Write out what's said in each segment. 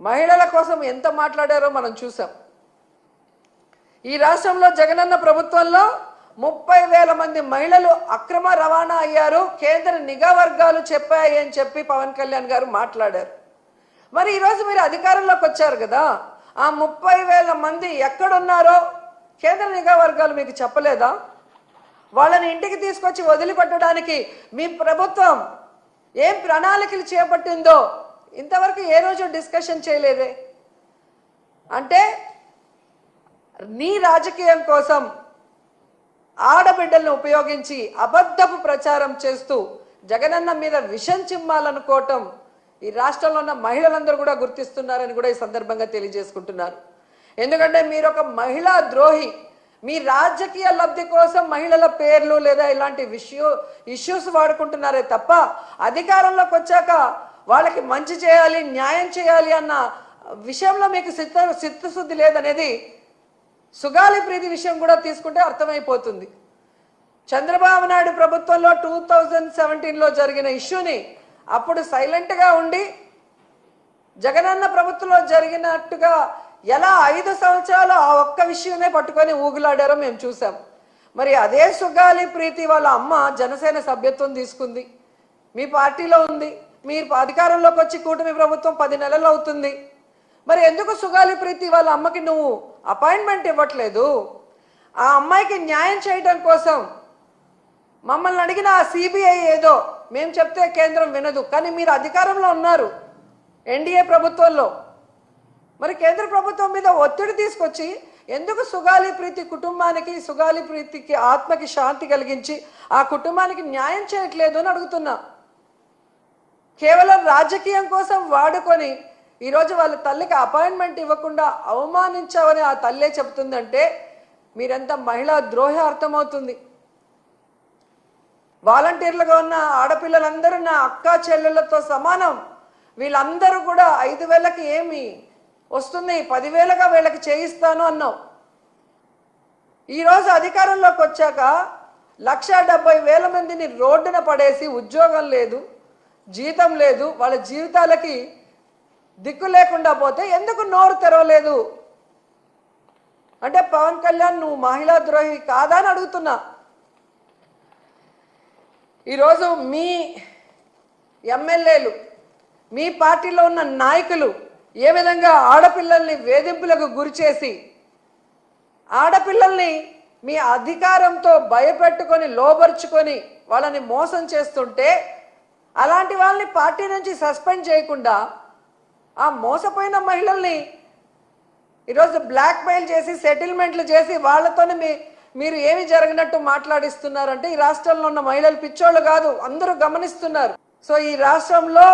మహిళల కోసం ఎంత మాట్లాడారో మనం చూసాం. ఈ రాష్ట్రంలో జగనన్న ప్రభుత్వంలో ముప్పై వేల మంది మహిళలు అక్రమ రవాణా అయ్యారు. కేంద్ర నిఘా వర్గాలు చెప్పాయి అని చెప్పి పవన్ కళ్యాణ్ గారు మాట్లాడారు. మరి ఈరోజు మీరు అధికారంలోకి వచ్చారు కదా. ఆ ముప్పై వేల మంది ఎక్కడున్నారో కేంద్ర నిఘా వర్గాలు మీకు చెప్పలేదా? వాళ్ళని ఇంటికి తీసుకొచ్చి వదిలిపెట్టడానికి మీ ప్రభుత్వం ఏం ప్రణాళికలు చేపట్టిందో ఇంతవరకు ఏ రోజు డిస్కషన్ చేయలేదే? అంటే నీ రాజకీయం కోసం ఆడబిడ్డలను ఉపయోగించి అబద్ధపు ప్రచారం చేస్తూ జగనన్న మీద విషం చిమ్మాలనుకోవటం ఈ రాష్ట్రంలో ఉన్న మహిళలందరూ కూడా గుర్తిస్తున్నారని కూడా ఈ సందర్భంగా తెలియజేసుకుంటున్నారు. ఎందుకంటే మీరు ఒక మహిళా ద్రోహి మీ రాజకీయ లబ్ధి కోసం మహిళల పేర్లు లేదా ఇలాంటి విషయూ ఇష్యూస్ వాడుకుంటున్నారే తప్ప అధికారంలోకి వచ్చాక వాళ్ళకి మంచి చేయాలి న్యాయం చేయాలి అన్న విషయంలో మీకు చిత్త చిత్తశుద్ధి లేదనేది సుగాలి ప్రీతి విషయం కూడా తీసుకుంటే అర్థమైపోతుంది. చంద్రబాబు నాయుడు ప్రభుత్వంలో టూ థౌజండ్ సెవెంటీన్లో జరిగిన ఇష్యూని అప్పుడు సైలెంట్గా ఉండి జగనన్న ప్రభుత్వంలో జరిగినట్టుగా ఎలా ఐదు సంవత్సరాలు ఆ ఒక్క విషయమే పట్టుకొని ఊగులాడారో మేము చూసాం. మరి అదే సుగాలి ప్రీతి వాళ్ళ అమ్మ జనసేన సభ్యత్వం తీసుకుంది. మీ పార్టీలో ఉంది. మీరు అధికారంలోకి వచ్చి కూటమి ప్రభుత్వం పది నెలలు అవుతుంది. మరి ఎందుకు సుగాలి ప్రీతి వాళ్ళ అమ్మకి నువ్వు అపాయింట్మెంట్ ఇవ్వట్లేదు? ఆ అమ్మాయికి న్యాయం చేయడం కోసం మమ్మల్ని అడిగిన ఆ సిబిఐ ఏదో మేము చెప్తే కేంద్రం వినదు. కానీ మీరు అధికారంలో ఉన్నారు ఎన్డీఏ ప్రభుత్వంలో. మరి కేంద్ర ప్రభుత్వం మీద ఒత్తిడి తీసుకొచ్చి ఎందుకు సుగాలి ప్రీతి కుటుంబానికి సుగాలి ప్రీతికి ఆత్మకి శాంతి కలిగించి ఆ కుటుంబానికి న్యాయం చేయట్లేదు అని అడుగుతున్నా. కేవలం రాజకీయం కోసం వాడుకొని ఈరోజు వాళ్ళ తల్లికి అపాయింట్మెంట్ ఇవ్వకుండా అవమానించావని ఆ తల్లే చెప్తుందంటే మీరెంత మహిళా ద్రోహ అర్థమవుతుంది. వాలంటీర్లుగా ఉన్న ఆడపిల్లలందరూ నా అక్క చెల్లెళ్ళతో సమానం. వీళ్ళందరూ కూడా ఐదు వేలకి ఏమి వస్తుంది పదివేలుగా వీళ్ళకి చేయిస్తాను అన్నావు. ఈరోజు అధికారంలోకి వచ్చాక లక్ష డెబ్బై వేల మందిని రోడ్డున పడేసి ఉద్యోగం లేదు. జీతం లేదు వాళ్ళ జీవితాలకి దిక్కు లేకుండా పోతే ఎందుకు నోరు తెరవలేదు? అంటే పవన్ కళ్యాణ్ నువ్వు మహిళా ద్రోహి కాదా అని అడుగుతున్నా. ఈరోజు మీ ఎమ్మెల్యేలు మీ పార్టీలో ఉన్న నాయకులు ఏ విధంగా ఆడపిల్లల్ని వేధింపులకు గురిచేసి ఆడపిల్లల్ని మీ అధికారంతో భయపెట్టుకొని లోబరుచుకొని వాళ్ళని మోసం చేస్తుంటే అలాంటి వాళ్ళని పార్టీ నుంచి సస్పెండ్ చేయకుండా ఆ మోసపోయిన మహిళల్ని ఈరోజు బ్లాక్మెయిల్ చేసి సెటిల్మెంట్లు చేసి వాళ్ళతోనే మీ మీరు ఏమి జరిగినట్టు మాట్లాడిస్తున్నారంటే ఈ రాష్ట్రంలో ఉన్న మహిళలు పిచ్చోళ్ళు కాదు అందరూ గమనిస్తున్నారు. సో ఈ రాష్ట్రంలో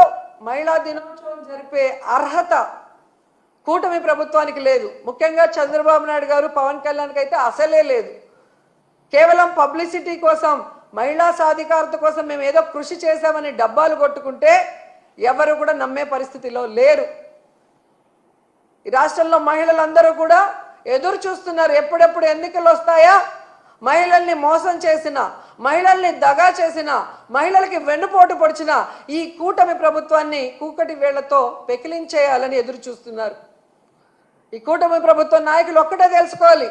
మహిళా దినోత్సవం జరిపే అర్హత కూటమి ప్రభుత్వానికి లేదు. ముఖ్యంగా చంద్రబాబు నాయుడు గారు పవన్ కళ్యాణ్కి అయితే అసలే లేదు. కేవలం పబ్లిసిటీ కోసం మహిళా సాధికారత కోసం మేము ఏదో కృషి చేశామని డబ్బాలు కొట్టుకుంటే ఎవరు కూడా నమ్మే పరిస్థితిలో లేరు. ఈ రాష్ట్రంలో మహిళలందరూ కూడా ఎదురు చూస్తున్నారు ఎప్పుడెప్పుడు ఎన్నికలు వస్తాయా? మహిళల్ని మోసం చేసిన మహిళల్ని దగా చేసిన మహిళలకి వెన్నుపోటు పొడిచిన ఈ కూటమి ప్రభుత్వాన్ని కూకటి వేళ్ళతో పెకిలించేయాలని ఎదురు చూస్తున్నారు. ఈ కూటమి ప్రభుత్వ నాయకులు ఒక్కటే తెలుసుకోవాలి.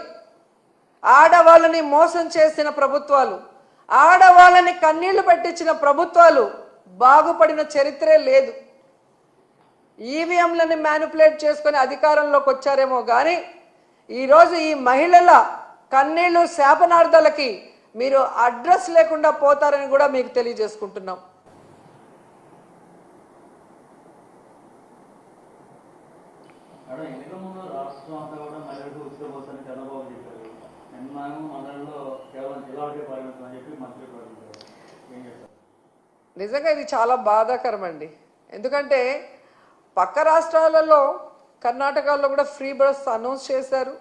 ఆడవాళ్ళని మోసం చేసిన ప్రభుత్వాలు ఆడవాళ్ళని కన్నీళ్ళు పెట్టించిన ప్రభుత్వాలు బాగుపడిన చరిత్రే లేదు. ఈవీఎంలని మ్యానిపులేట్ చేసుకొని అధికారంలోకి వచ్చారేమో కానీ ఈరోజు ఈ మహిళల కన్నీళ్ళు శాపనార్థాలకి మీరు అడ్రస్ లేకుండా పోతారని కూడా మీకు తెలియజేసుకుంటున్నాం. రాష్ట్రం అంతా కూడా మహిళలకు ఉచిత బస్సు అని చంద్రబాబు చెప్పారు. మండలంలో కేవలం జిల్లాలకే పరిమితం అని చెప్పి మంత్రి ఏం నిజంగా ఇది చాలా బాధాకరం అండి ఎందుకంటే పక్క రాష్ట్రాలలో కర్ణాటకలో కూడా ఫ్రీ బస్ అనౌన్స్ చేశారు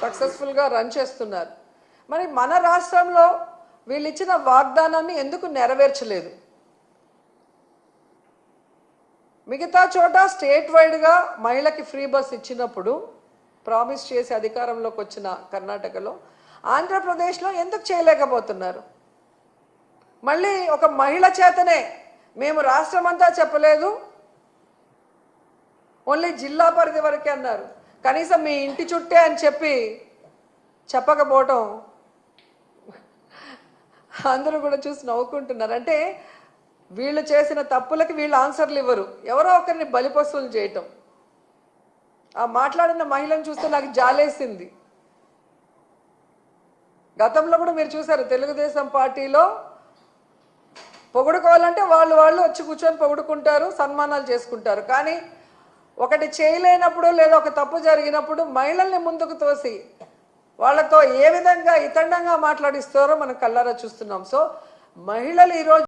సక్సెస్ఫుల్గా రన్ చేస్తున్నారు. మరి మన రాష్ట్రంలో వీళ్ళు ఇచ్చిన వాగ్దానాన్ని ఎందుకు నెరవేర్చలేదు? మిగతా చోట స్టేట్ వైడ్గా మహిళకి ఫ్రీ బస్ ఇచ్చినప్పుడు ప్రామిస్ చేసి అధికారంలోకి వచ్చిన కర్ణాటకలో ఆంధ్రప్రదేశ్లో ఎందుకు చేయలేకపోతున్నారు? మళ్ళీ ఒక మహిళ చేతనే మేము రాష్ట్రం అంతా చెప్పలేదు. ఓన్లీ జిల్లా పరిధి వరకే అన్నారు. కనీసం మీ ఇంటి చుట్టే అని చెప్పి చెప్పకపోవటం అందరూ కూడా చూసి నవ్వుకుంటున్నారు. అంటే వీళ్ళు చేసిన తప్పులకి వీళ్ళు ఆన్సర్లు ఇవ్వరు. ఎవరో ఒకరిని బలిపశువులు చేయటం. ఆ మాట్లాడిన మహిళను చూస్తే నాకు జాలేసింది. గతంలో కూడా మీరు చూసారు తెలుగుదేశం పార్టీలో పొగుడుకోవాలంటే వాళ్ళు వాళ్ళు వచ్చి కూర్చొని పొగుడుకుంటారు సన్మానాలు చేసుకుంటారు. కానీ ఒకటి చేయలేనప్పుడు లేదా ఒక తప్పు జరిగినప్పుడు మహిళల్ని ముందుకు తోసి వాళ్ళతో ఏ విధంగా ఇతండంగా మాట్లాడిస్తారో మనం కల్లారా చూస్తున్నాం. సో మహిళలు ఈరోజు